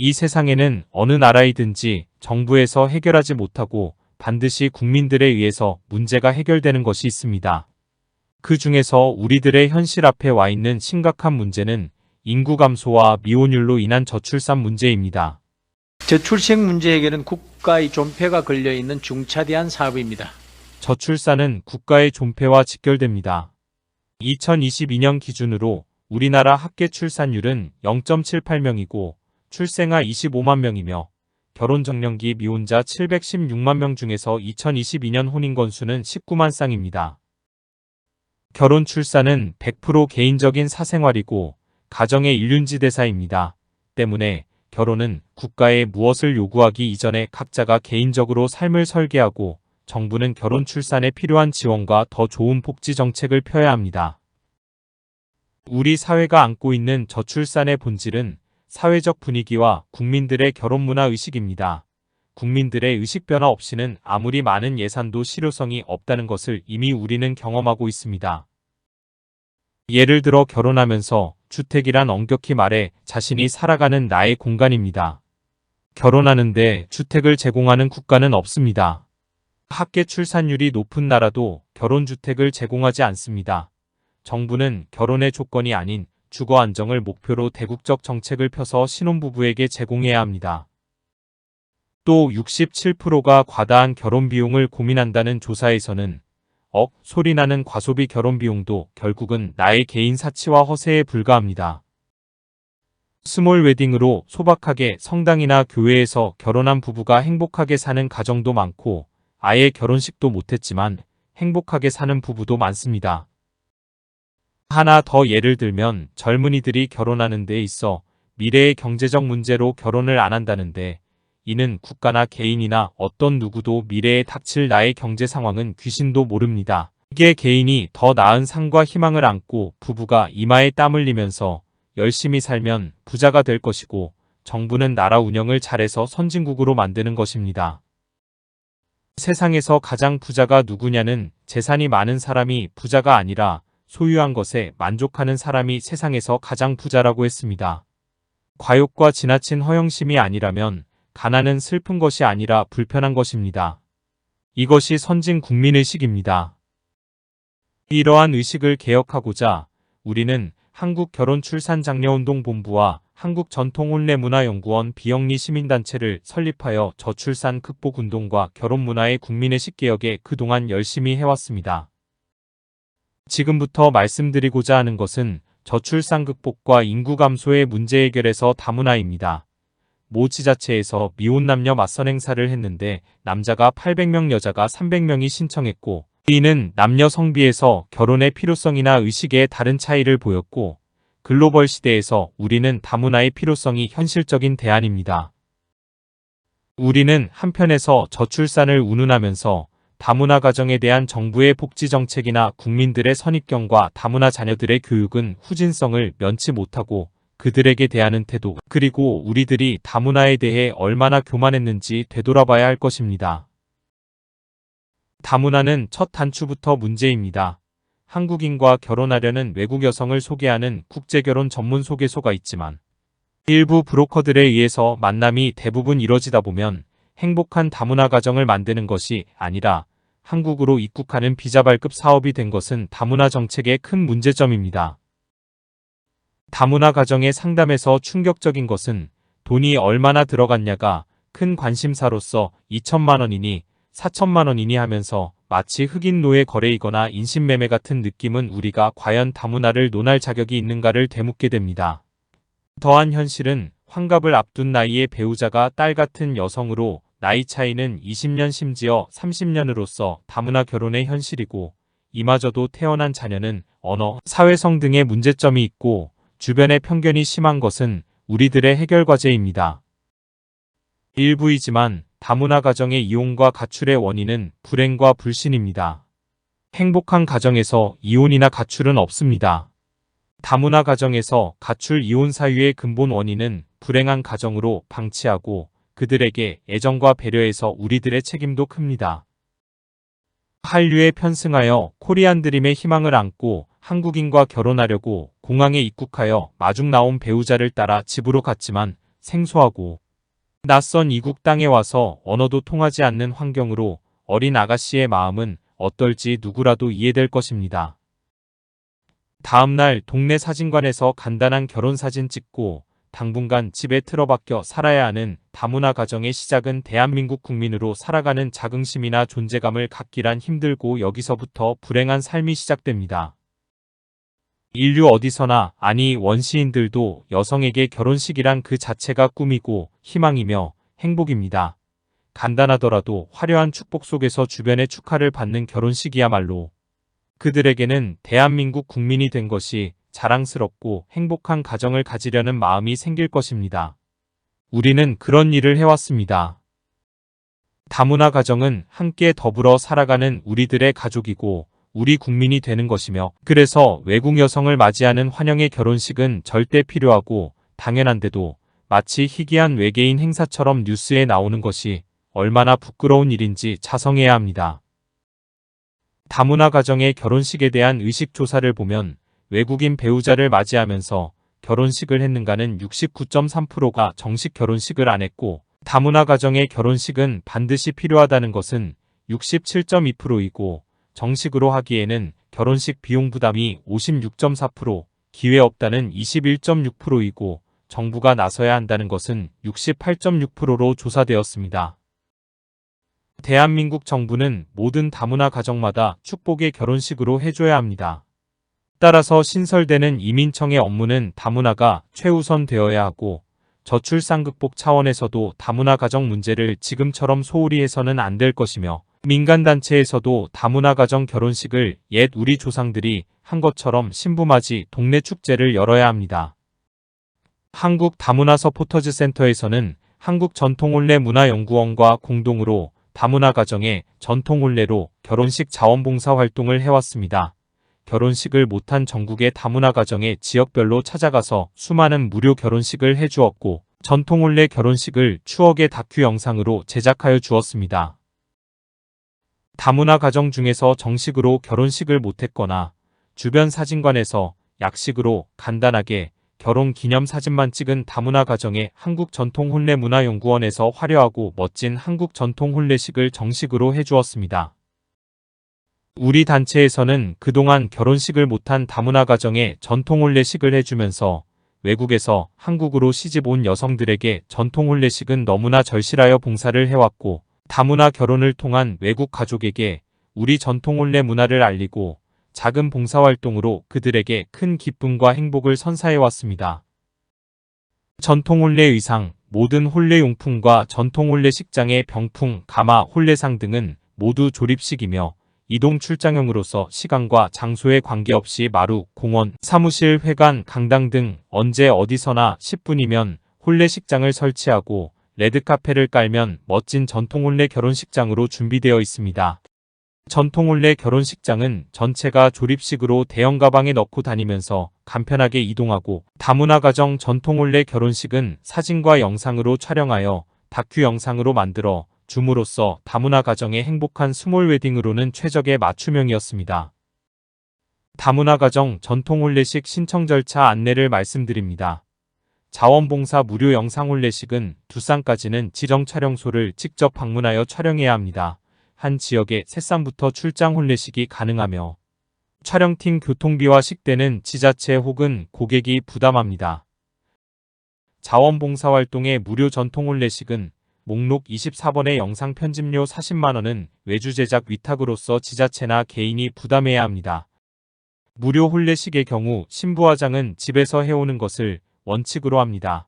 이 세상에는 어느 나라이든지 정부에서 해결하지 못하고 반드시 국민들에 의해서 문제가 해결되는 것이 있습니다. 그 중에서 우리들의 현실 앞에 와 있는 심각한 문제는 인구 감소와 미혼율로 인한 저출산 문제입니다. 저출생 문제 해결은 국가의 존폐가 걸려 있는 중차대한 사업입니다. 저출산은 국가의 존폐와 직결됩니다. 2022년 기준으로 우리나라 합계 출산율은 0.78명이고 출생아 25만 명이며 결혼 정년기 미혼자 716만 명 중에서 2022년 혼인 건수는 19만 쌍입니다. 결혼 출산은 100% 개인적인 사생활이고 가정의 일륜지 대사입니다. 때문에 결혼은 국가에 무엇을 요구하기 이전에 각자가 개인적으로 삶을 설계하고 정부는 결혼 출산에 필요한 지원과 더 좋은 복지 정책을 펴야 합니다. 우리 사회가 안고 있는 저출산의 본질은 사회적 분위기와 국민들의 결혼 문화 의식입니다. 국민들의 의식 변화 없이는 아무리 많은 예산도 실효성이 없다는 것을 이미 우리는 경험하고 있습니다. 예를 들어 결혼하면서 주택이란 엄격히 말해 자신이 살아가는 나의 공간입니다. 결혼하는데 주택을 제공하는 국가는 없습니다. 합계 출산율이 높은 나라도 결혼주택을 제공하지 않습니다. 정부는 결혼의 조건이 아닌 주거 안정을 목표로 대국적 정책을 펴서 신혼부부에게 제공해야 합니다. 또 67%가 과다한 결혼 비용을 고민한다는 조사에서는 억 소리나는 과소비 결혼 비용도 결국은 나의 개인 사치와 허세에 불과합니다. 스몰 웨딩으로 소박하게 성당이나 교회에서 결혼한 부부가 행복하게 사는 가정도 많고 아예 결혼식도 못했지만 행복하게 사는 부부도 많습니다. 하나 더 예를 들면 젊은이들이 결혼하는 데 있어 미래의 경제적 문제로 결혼을 안 한다는데 이는 국가나 개인이나 어떤 누구도 미래에 닥칠 나의 경제 상황은 귀신도 모릅니다. 이게 개인이 더 나은 상과 희망을 안고 부부가 이마에 땀 흘리면서 열심히 살면 부자가 될 것이고 정부는 나라 운영을 잘해서 선진국으로 만드는 것입니다. 세상에서 가장 부자가 누구냐는 재산이 많은 사람이 부자가 아니라 소유한 것에 만족하는 사람이 세상에서 가장 부자라고 했습니다. 과욕과 지나친 허영심이 아니라면 가난은 슬픈 것이 아니라 불편한 것입니다. 이것이 선진 국민의식입니다. 이러한 의식을 개혁하고자 우리는 한국결혼출산장려운동본부와 한국전통혼례문화연구원 비영리 시민단체를 설립하여 저출산 극복운동과 결혼문화의 국민의식 개혁에 그동안 열심히 해왔습니다. 지금부터 말씀드리고자 하는 것은 저출산 극복과 인구 감소의 문제 해결에서 다문화입니다. 모 지자체에서 미혼 남녀 맞선 행사를 했는데 남자가 800명 여자가 300명이 신청했고 이는 남녀 성비에서 결혼의 필요성이나 의식에 다른 차이를 보였고 글로벌 시대에서 우리는 다문화의 필요성이 현실적인 대안입니다. 우리는 한편에서 저출산을 운운하면서 다문화 가정에 대한 정부의 복지 정책이나 국민들의 선입견과 다문화 자녀들의 교육은 후진성을 면치 못하고 그들에게 대하는 태도, 그리고 우리들이 다문화에 대해 얼마나 교만했는지 되돌아봐야 할 것입니다. 다문화는 첫 단추부터 문제입니다. 한국인과 결혼하려는 외국 여성을 소개하는 국제결혼 전문 소개소가 있지만 일부 브로커들에 의해서 만남이 대부분 이뤄지다 보면 행복한 다문화 가정을 만드는 것이 아니라 한국으로 입국하는 비자 발급 사업이 된 것은 다문화 정책의 큰 문제점입니다. 다문화 가정의 상담에서 충격적인 것은 돈이 얼마나 들어갔냐가 큰 관심사로서 2천만 원이니 4천만 원이니 하면서 마치 흑인 노예 거래이거나 인신매매 같은 느낌은 우리가 과연 다문화를 논할 자격이 있는가를 되묻게 됩니다. 더한 현실은 환갑을 앞둔 나이에 배우자가 딸 같은 여성으로 나이 차이는 20년 심지어 30년으로서 다문화 결혼의 현실이고 이마저도 태어난 자녀는 언어, 사회성 등의 문제점이 있고 주변의 편견이 심한 것은 우리들의 해결 과제입니다. 일부이지만 다문화 가정의 이혼과 가출의 원인은 불행과 불신입니다. 행복한 가정에서 이혼이나 가출은 없습니다. 다문화 가정에서 가출 이혼 사유의 근본 원인은 불행한 가정으로 방치하고 그들에게 애정과 배려에서 우리들의 책임도 큽니다. 한류에 편승하여 코리안 드림의 희망을 안고 한국인과 결혼하려고 공항에 입국하여 마중 나온 배우자를 따라 집으로 갔지만 생소하고 낯선 이국 땅에 와서 언어도 통하지 않는 환경으로 어린 아가씨의 마음은 어떨지 누구라도 이해될 것입니다. 다음날 동네 사진관에서 간단한 결혼 사진 찍고 당분간 집에 틀어박혀 살아야 하는 다문화 가정의 시작은 대한민국 국민으로 살아가는 자긍심이나 존재감을 갖기란 힘들고 여기서부터 불행한 삶이 시작됩니다. 인류 어디서나 아니 원시인들도 여성에게 결혼식이란 그 자체가 꿈이고 희망이며 행복입니다. 간단하더라도 화려한 축복 속에서 주변의 축하를 받는 결혼식이야말로 그들에게는 대한민국 국민이 된 것이 자랑스럽고 행복한 가정을 가지려는 마음이 생길 것입니다. 우리는 그런 일을 해왔습니다. 다문화 가정은 함께 더불어 살아가는 우리들의 가족이고 우리 국민이 되는 것이며 그래서 외국 여성을 맞이하는 환영의 결혼식은 절대 필요하고 당연한데도 마치 희귀한 외계인 행사처럼 뉴스에 나오는 것이 얼마나 부끄러운 일인지 자성해야 합니다. 다문화 가정의 결혼식에 대한 의식 조사를 보면 외국인 배우자를 맞이하면서 결혼식을 했는가는 69.3%가 정식 결혼식을 안 했고 다문화 가정의 결혼식은 반드시 필요하다는 것은 67.2%이고 정식으로 하기에는 결혼식 비용 부담이 56.4%, 기회 없다는 21.6%이고 정부가 나서야 한다는 것은 68.6%로 조사되었습니다. 대한민국 정부는 모든 다문화 가정마다 축복의 결혼식으로 해줘야 합니다. 따라서 신설되는 이민청의 업무는 다문화가 최우선 되어야 하고 저출산 극복 차원에서도 다문화 가정 문제를 지금처럼 소홀히 해서는 안 될 것이며 민간단체에서도 다문화 가정 결혼식을 옛 우리 조상들이 한 것처럼 신부맞이 동네 축제를 열어야 합니다. 한국 다문화 서포터즈 센터에서는 한국 전통혼례 문화연구원과 공동으로 다문화 가정의 전통혼례로 결혼식 자원봉사 활동을 해왔습니다. 결혼식을 못한 전국의 다문화 가정의 지역별로 찾아가서 수많은 무료 결혼식을 해주었고 전통혼례 결혼식을 추억의 다큐 영상으로 제작하여 주었습니다. 다문화 가정 중에서 정식으로 결혼식을 못했거나 주변 사진관에서 약식으로 간단하게 결혼 기념 사진만 찍은 다문화 가정의 한국 전통 혼례 문화연구원에서 화려하고 멋진 한국 전통 혼례식을 정식으로 해주었습니다. 우리 단체에서는 그동안 결혼식을 못한 다문화 가정에 전통 혼례식을 해주면서 외국에서 한국으로 시집 온 여성들에게 전통 혼례식은 너무나 절실하여 봉사를 해왔고 다문화 결혼을 통한 외국 가족에게 우리 전통 혼례 문화를 알리고 작은 봉사활동으로 그들에게 큰 기쁨과 행복을 선사해왔습니다. 전통 혼례 의상, 모든 혼례 용품과 전통 혼례 식장의 병풍, 가마, 혼례상 등은 모두 조립식이며 이동 출장용으로서 시간과 장소에 관계없이 마루, 공원, 사무실, 회관, 강당 등 언제 어디서나 10분이면 혼례식장을 설치하고 레드카페를 깔면 멋진 전통혼례 결혼식장으로 준비되어 있습니다. 전통혼례 결혼식장은 전체가 조립식으로 대형 가방에 넣고 다니면서 간편하게 이동하고 다문화 가정 전통혼례 결혼식은 사진과 영상으로 촬영하여 다큐 영상으로 만들어 줌으로써 다문화 가정의 행복한 스몰 웨딩으로는 최적의 맞춤형이었습니다. 다문화 가정 전통혼례식 신청 절차 안내를 말씀드립니다. 자원봉사 무료 영상 혼례식은 두산까지는 지정 촬영소를 직접 방문하여 촬영해야 합니다. 한 지역의 새쌈부터 출장 혼례식이 가능하며 촬영팀 교통비와 식대는 지자체 혹은 고객이 부담합니다. 자원봉사활동의 무료 전통 혼례식은 목록 24번의 영상 편집료 40만원은 외주 제작 위탁으로서 지자체나 개인이 부담해야 합니다. 무료 혼례식의 경우 신부화장은 집에서 해오는 것을 원칙으로 합니다.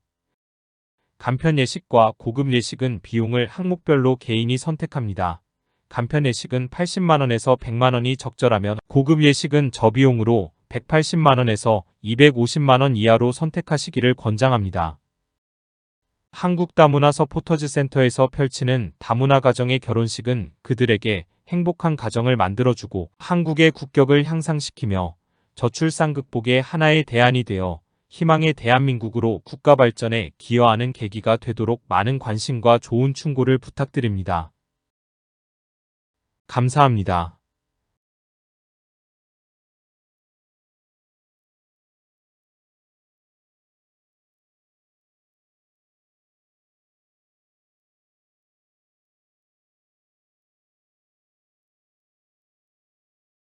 간편 예식과 고급 예식은 비용을 항목별로 개인이 선택합니다. 간편 예식은 80만원에서 100만원이 적절하면 고급 예식은 저비용으로 180만원에서 250만원 이하로 선택하시기를 권장합니다. 한국 다문화 서 포터즈 센터에서 펼치는 다문화 가정의 결혼식은 그들에게 행복한 가정을 만들어주고 한국의 국격을 향상시키며 저출산 극복의 하나의 대안이 되어 희망의 대한민국으로 국가 발전에 기여하는 계기가 되도록 많은 관심과 좋은 충고를 부탁드립니다. 감사합니다.